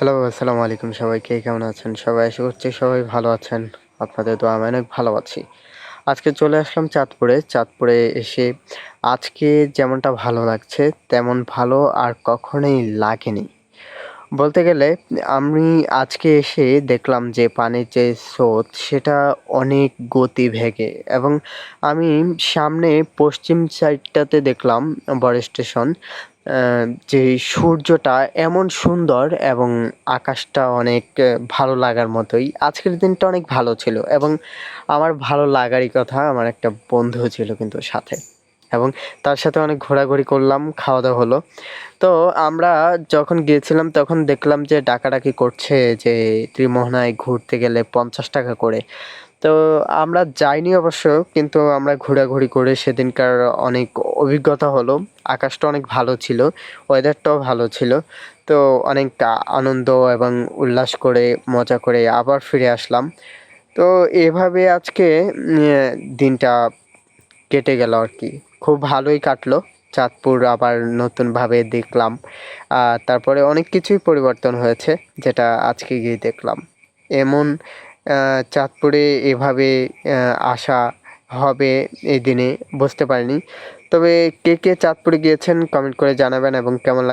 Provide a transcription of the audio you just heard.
Hello, আসসালামু আলাইকুম সবাইকে, কেমন আছেন? সবাই আশা করছি সবাই ভালো আছেন। আপনাদের তো আমি অনেক ভালো আছি। আজকে চলে আসলাম চাঁদপুরে। চাঁদপুরে এসে আজকে যেমনটা ভালো লাগছে, তেমন ভালো আর কখনোই লাগেনি। বলতে গেলে, আমি আজকে এসে দেখলাম যে পানির যে স্রোত, সেটা অনেক গতি ভেগে এবং আমি সামনে পশ্চিম সাইডটাতে দেখলাম বড় স্টেশন যে সূর্যটা এমন সুন্দর এবং আকাশটা অনেক ভালো লাগার মতোই। আজকের দিনটা অনেক ভালো ছিল এবং আমার ভালো লাগারই কথা আমার একটা বন্ধু ছিল কিন্তু সাথে। এবং তার সাথে অনেক ঘোরাঘুরি করলাম খাওয়া দাওয়া হলো। তো আমরা যখন গিয়েছিলাম তখন দেখলাম যে ডাকাডাকি করছে যে ত্রিমোহনায় ঘুরতে গেলে পঞ্চাশ টাকা করে। তো আমরা যাইনি অবশ্য, কিন্তু আমরা ঘোরাঘুরি করে সেদিনকার অনেক অভিজ্ঞতা হলো। আকাশটা অনেক ভালো ছিল ওয়েদারটাও ভালো ছিল। তো অনেক আনন্দ এবং উল্লাস করে, মজা করে আবার ফিরে আসলাম। তো এভাবে আজকে দিনটা কেটে গেল আর কি। খুব ভালোই কাটলো। চাঁদপুর আবার নতুনভাবে দেখলাম। তারপরে অনেক কিছুই পরিবর্তন হয়েছে, যেটা আজকে গিয়ে দেখলাম। এমন চাঁদপুরে এভাবে আসা হবে এই দিনে, বুঝতে পারিনি। তবে কে কে চাঁদপুরে গিয়েছেন কমেন্ট করে জানাবেন এবং কেমন